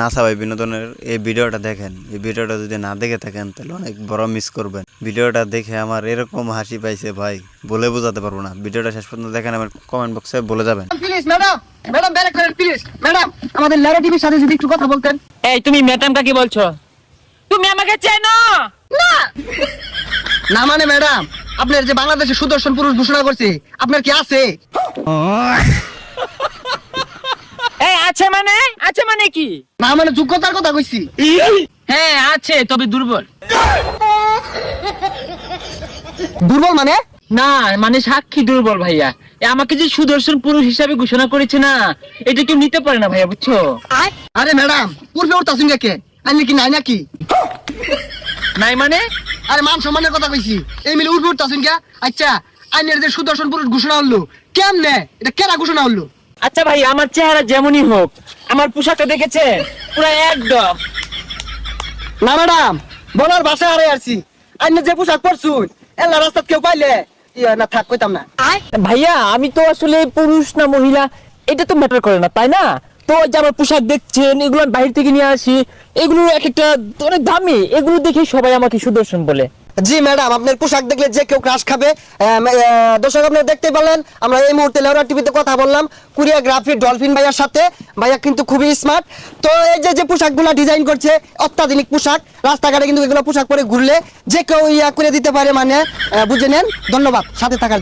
NASA ভাই বিনোদনের এই ভিডিওটা দেখেন এই ভিডিওটা যদি না দেখে থাকেন তাহলে অনেক বড় মিস করবেন। ভিডিওটা দেখে আমার এরকম হাসি পাইছে ভাই বলে বোঝাতে পারব না। ভিডিওটা শেষ পর্যন্ত দেখেন আমার কমেন্ট বক্সে বলে যাবেন। প্লিজ ম্যাডাম ম্যাডাম ব্যারেক করেন প্লিজ ম্যাডাম আমাদের ল্যারা টিভির সাথে যদি একটু কথা বলতেন। এই তুমি ম্যাডাম কাকে বলছো? তুমি আমাকে চেনো? না! না মানে ম্যাডাম আপনার যে বাংলাদেশের সুদর্শন পুরুষ ঘোষণা করছে আপনার কি আছে? আছে মানে? আছে মানে কি? না মানে যোগ্যতার কথা কইছি। হ্যাঁ আছে তবে দুর্বল। দুর্বল মানে? না মানে সাক্ষী দুর্বল ভাইয়া। আমাকে যে সুদর্শন পুরুষ হিসাবে ঘোষণা করেছে না এটা কেউ নিতে পারে না ভাইয়া বুঝছ? আরে ম্যাডাম পূর্বে ওর তাসুন কে? আইনি কি নাই নাকি? নাই মানে? আরে মান সম্মানের কথা কইছি। এই মিলে উঠবে উঠতাছুন কে? আচ্ছা আইনের যে সুদর্শন পুরুষ ঘোষণা হলো কেমনে? এটা কেনা ঘোষণা হলো? আচ্ছা ভাই আমার চেহারা যেমনই হোক আমার পোশাকটা দেখেছে পুরো একদম। না ম্যাডাম বলার ভাষা হারাই আসছি আইনের যে পোশাক পরছুন এলা রাস্তাত কেউ পাইলে ইয়া না থাক কইতাম না। ভাইয়া আমি তো আসলে পুরুষ না মহিলা এটা তো ম্যাটার করে না তাই না? তো যে আমার পোশাক দেখছেন এগুলো আমি বাইরে থেকে নিয়ে আসি এগুলো এক একটা অনেক দামি এগুলো দেখে সবাই আমাকে সুদর্শন বলে। জি ম্যাডাম আপনার পোশাক দেখলে যে কেউ ক্রাশ খাবে দর্শক আপনারা দেখতে পেলেন আমরা এই মুহূর্তে লেওরা টিভিতে কথা বললাম কোরিয়াগ্রাফি ডলফিন ভাইয়ার সাথে, ভাইয়া কিন্তু খুবই স্মার্ট তো এই যে যে পোশাকগুলো ডিজাইন করছে, অত্যাধুনিক পোশাক, রাস্তাঘাটে কিন্তু এগুলো পোশাক পরে ঘুরলে যে কেউ ইয়া করে দিতে পারে মানে বুঝে নেন। ধন্যবাদ, সাথে থাকার জন্য।